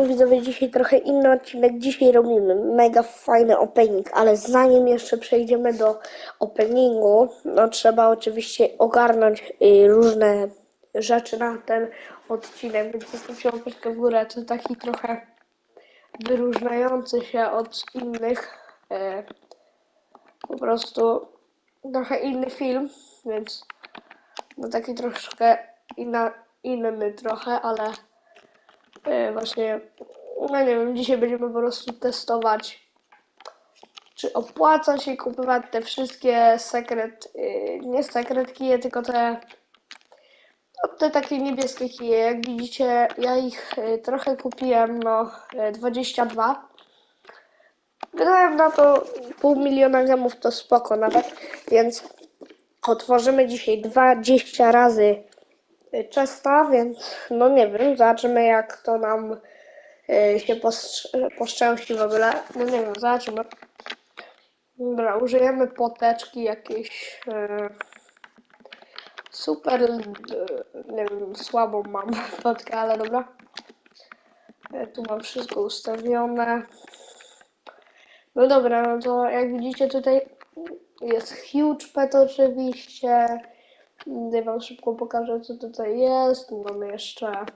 siemano widzowie, dzisiaj trochę inny odcinek. Dzisiaj robimy mega fajny opening, ale zanim jeszcze przejdziemy do openingu, no trzeba oczywiście ogarnąć y, różne rzeczy na ten odcinek, więc zostawcie łapeczkę w górę. To taki trochę wyróżniający się od innych, e, po prostu trochę inny film, więc no taki troszkę inna, inny trochę, ale właśnie, no nie wiem, dzisiaj będziemy po prostu testować, czy opłaca się kupować te wszystkie sekret, y, nie sekret kije, tylko te, no, te takie niebieskie kije. Jak widzicie, ja ich y, trochę kupiłem, no y, 22. Wydałem na to pół miliona gemów, to spoko nawet, więc otworzymy dzisiaj 20 razy Czesta, więc no nie wiem, zobaczymy jak to nam y, się poszczęści w ogóle. No nie wiem, zobaczymy. Dobra, użyjemy poteczki jakiejś y, super, y, nie wiem, słabą mam potkę, ale dobra. Tu mam wszystko ustawione. No dobra, no to jak widzicie tutaj jest huge pet oczywiście. Ja wam szybko pokażę, co tutaj jest. Mamy jeszcze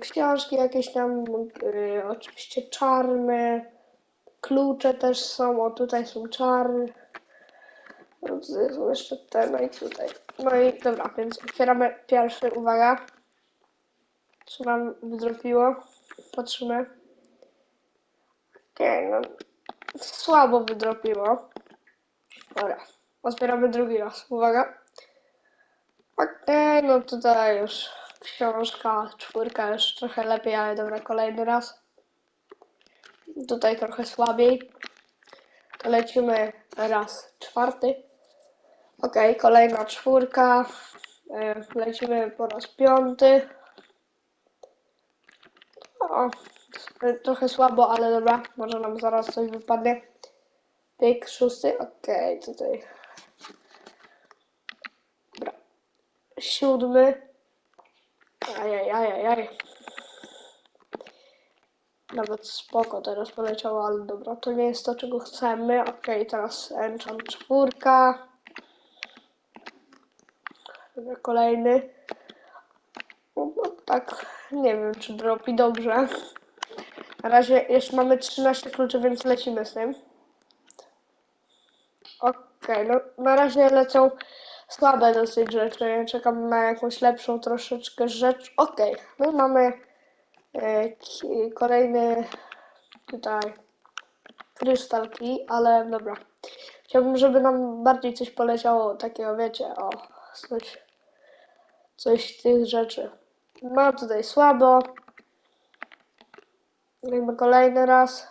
książki jakieś tam, y, oczywiście czarny, klucze też są, o tutaj są czarne. No tutaj są jeszcze te, no i tutaj. No i dobra, więc otwieramy pierwszy, uwaga. Co nam wydropiło? Patrzymy. Okej, no słabo wydropiło. Dobra, otwieramy drugi raz, uwaga. Okej, no tutaj już książka, czwórka już trochę lepiej, ale dobra, kolejny raz. Tutaj trochę słabiej. To lecimy raz, czwarty. Okej, kolejna czwórka. E, Lecimy po raz piąty. O, trochę słabo, ale dobra, może nam zaraz coś wypadnie. Pyk, szósty, okej, tutaj. Dobra. Siódmy. Ajajajajaj. Nawet spoko teraz poleciało, ale dobra, to nie jest to, czego chcemy. Okej, teraz enchant czwórka. Kolejny. No, no tak, nie wiem, czy dropi dobrze. Na razie jeszcze mamy 13 kluczy, więc lecimy z tym. Okej, no na razie lecą słabe dosyć rzeczy. Czekam na jakąś lepszą troszeczkę rzecz. Okej, no i mamy e, kolejny tutaj krystalki, ale dobra. Chciałbym, żeby nam bardziej coś poleciało takiego, wiecie, o, coś, coś tych rzeczy. No tutaj słabo. Jakby kolejny raz.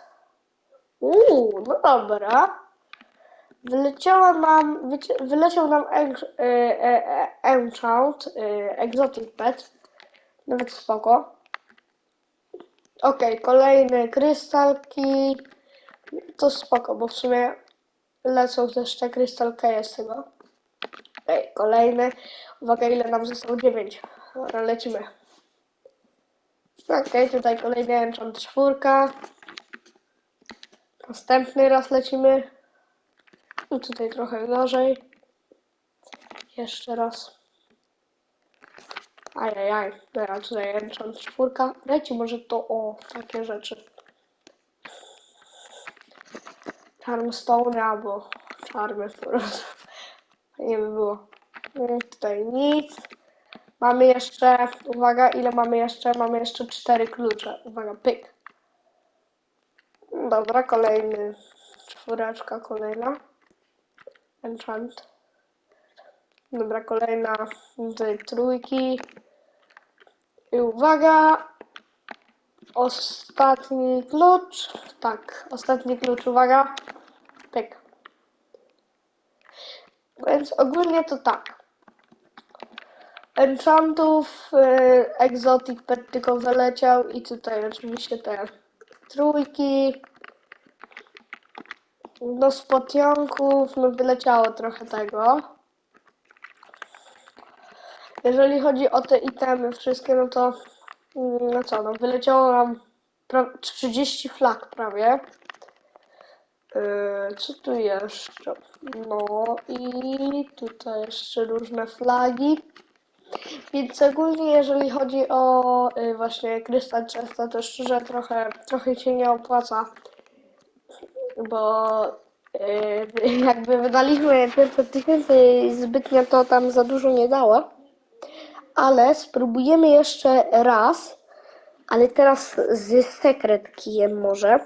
Uuu, no dobra. Wyleciała nam, wyleciał nam e, e, e, Enchant, Exotic Pet. Nawet spoko. Okej, kolejne krystalki. To spoko, bo w sumie lecą też te krystalki z tego. Okej, kolejne. Uwaga, ile nam zostało? 9. Dobra, lecimy. Okej, tutaj kolejny enchant czwórka. Następny raz lecimy. No tutaj trochę gorzej. Jeszcze raz. Ajajaj, dobra, tutaj enchant czwórka. Dajcie może to o takie rzeczy. Charmstone albo czarmy po prostu. Nie by było. Tutaj nic. Mamy jeszcze, uwaga, ile mamy jeszcze? Mamy jeszcze cztery klucze. Uwaga, pyk. Dobra, kolejny. Czwóreczka kolejna. Enchant. Dobra, kolejna tutaj trójki. I uwaga. Ostatni klucz. Tak, ostatni klucz, uwaga. Pyk. Więc ogólnie to tak. Enchantów, y, Exotic Pet tylko wyleciał i tutaj oczywiście te trójki. No z potionków, no wyleciało trochę tego. Jeżeli chodzi o te itemy wszystkie, no to Mm, No co, no wyleciało nam pra- 30 flag prawie. Yy, co tu jeszcze? No i tutaj jeszcze różne flagi. Więc ogólnie jeżeli chodzi o y, właśnie krystal często, to szczerze trochę, trochę się nie opłaca, bo y, jakby wydaliśmy 500 tysięcy i zbytnio to tam za dużo nie dało. Ale spróbujemy jeszcze raz, ale teraz z sekret kijem może.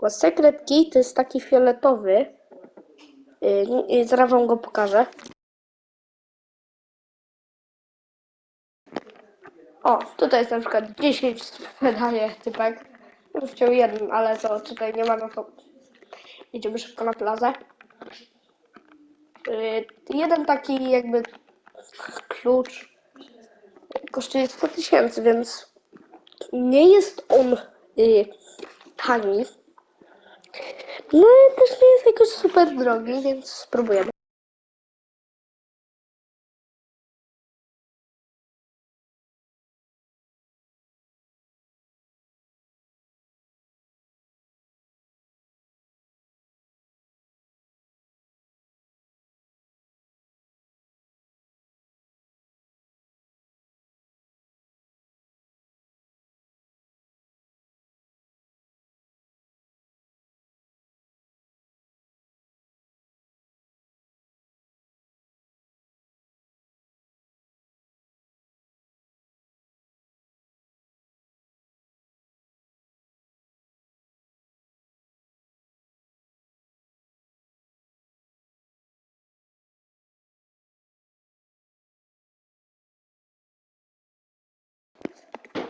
Bo sekret kij to jest taki fioletowy. Y, y, Zaraz wam go pokażę. O, tutaj jest na przykład 10 wydaje typek. Chciał jeden, ale to tutaj nie ma no to idziemy szybko na plazę. Yy, jeden taki jakby klucz kosztuje 100 tysięcy, więc nie jest on yy, tani. No ale też nie jest jakoś super drogi, więc spróbujemy.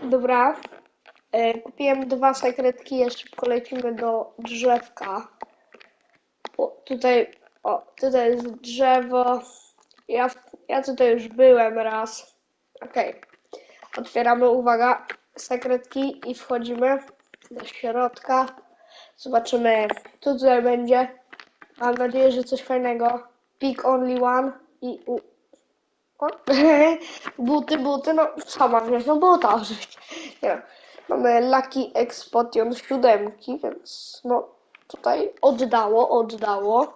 Dobra. E, kupiłem dwa sekretki, jeszcze szybko lecimy do drzewka. O, tutaj, o, tutaj jest drzewo. Ja, ja tutaj już byłem raz. Okej. Otwieramy, uwaga, sekretki i wchodzimy do środka. Zobaczymy, co tutaj będzie. Mam nadzieję, że coś fajnego. Pick only one i u... Buty, buty, no mam wziąć? No buta oczywiście. Nie wiem. Mamy Lucky Expotion siódemki, więc no tutaj oddało, oddało.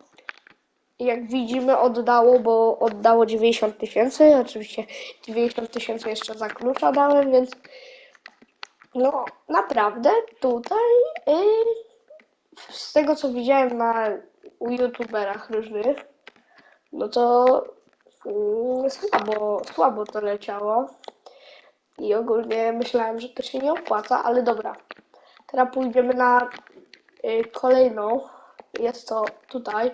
Jak widzimy oddało, bo oddało 90 tysięcy. Oczywiście 90 tysięcy jeszcze za klucza dałem, więc no naprawdę tutaj yy, z tego co widziałem na u youtuberach różnych, no to słabo, słabo to leciało. I ogólnie myślałem, że to się nie opłaca, ale dobra. Teraz pójdziemy na y, kolejną. Jest to tutaj.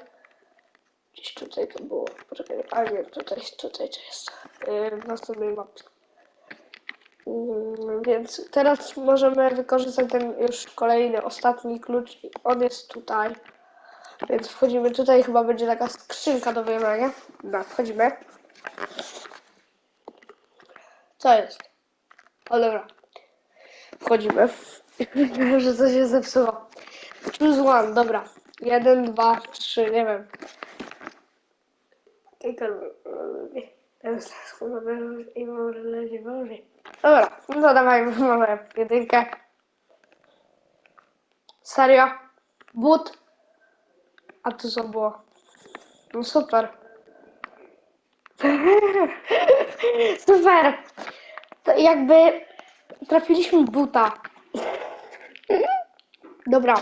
Gdzieś tutaj to było. Poczekaj, a nie, tutaj, tutaj to jest. Y, w następnej mapce. Mm, Więc teraz możemy wykorzystać ten już kolejny, ostatni klucz. On jest tutaj. Więc wchodzimy tutaj, chyba będzie taka skrzynka do wyjęcia. Dobra, wchodzimy. Co jest? O dobra. Wchodzimy. Myślałem, że coś się zepsuło. Choose one, dobra. Jeden, dwa, trzy, nie wiem. I to... Teraz i może leci może. Dobra, no dawaj, mamy jedynkę. Serio? But? A to co było? No super. Super. To jakby trafiliśmy buta. Dobra.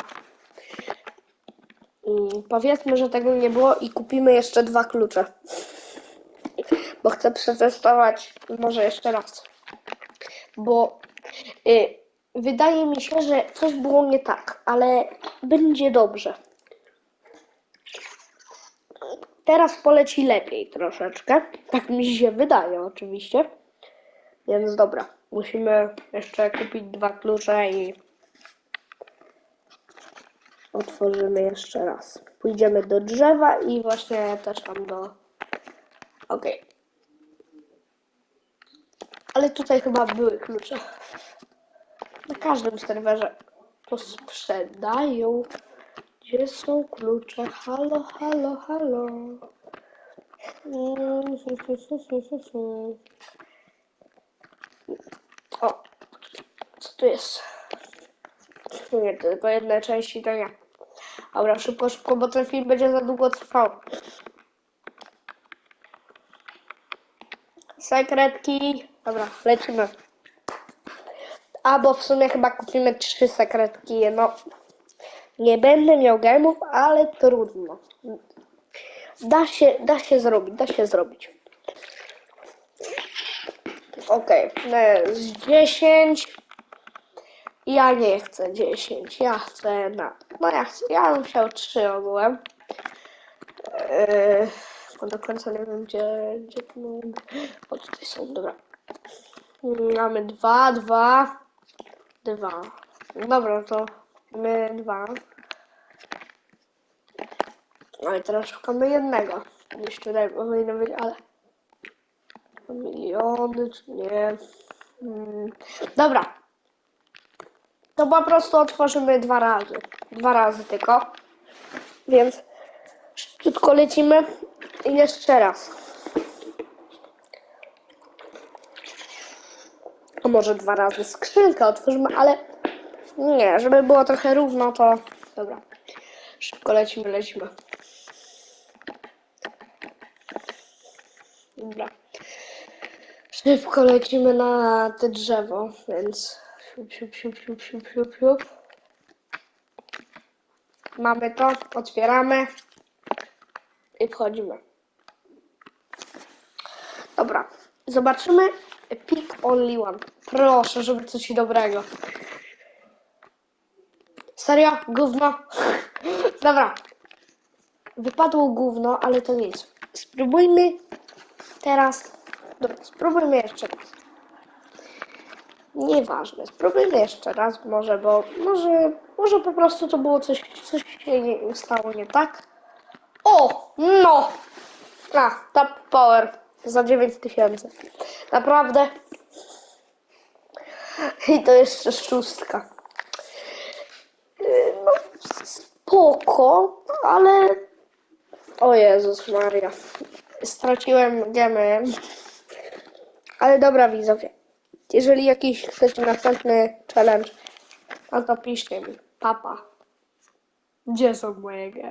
Mm, Powiedzmy, że tego nie było i kupimy jeszcze dwa klucze. Bo chcę przetestować może jeszcze raz. Bo y, wydaje mi się, że coś było nie tak, ale będzie dobrze. Teraz poleci lepiej troszeczkę. Tak mi się wydaje oczywiście. Więc dobra, musimy jeszcze kupić dwa klucze i otworzymy jeszcze raz. Pójdziemy do drzewa i właśnie też tam do... Okej. Ale tutaj chyba były klucze. Na każdym serwerze to sprzedają. Gdzie są klucze? Halo, halo, halo. O, tu jest? Nie, tylko jedne części to nie. Dobra, szybko, szybko, bo ten film będzie za długo trwał. Sekretki. Dobra, lecimy. A, bo w sumie chyba kupimy trzy sekretki. No, nie będę miał gemów, ale trudno. Da się, da się zrobić, da się zrobić. Okej, okay. z 10. Ja nie chcę 10, ja chcę na. No ja chcę, ja bym chciał 3 ogółem. Yy, bo do końca nie wiem gdzie, gdzie. O tutaj są, dobra. Mamy 2, 2, 2. Dobra, to mamy 2. No i teraz szukamy jednego. Jeszcze tutaj powinno być, ale. Miliony, czy nie? Hmm. Dobra. To po prostu otworzymy dwa razy. Dwa razy tylko. Więc szybciutko lecimy i jeszcze raz. A może dwa razy skrzynkę otworzymy, ale nie, żeby było trochę równo, to dobra. Szybko lecimy, lecimy. Dobra. Szybko lecimy na te drzewo, więc siup, siup, siup, siup, siup, siup. Mamy to, otwieramy i wchodzimy. Dobra, zobaczymy pick only one. Proszę, żeby coś dobrego. Serio? Gówno? Dobra. Wypadło gówno, ale to nic. Spróbujmy teraz. Dobra, spróbujmy jeszcze raz. Nieważne, spróbujmy jeszcze raz może, bo może, może po prostu to było coś, coś się nie, stało nie tak. O, no! A, tap power za 9000. Naprawdę. I to jeszcze szóstka. Spoko, ale... O Jezus Maria. Straciłem gemy. Ale dobra widzowie. Jeżeli jakiś chcecie następny challenge, no to piszcie mi. Papa. Gdzie są moje gemy?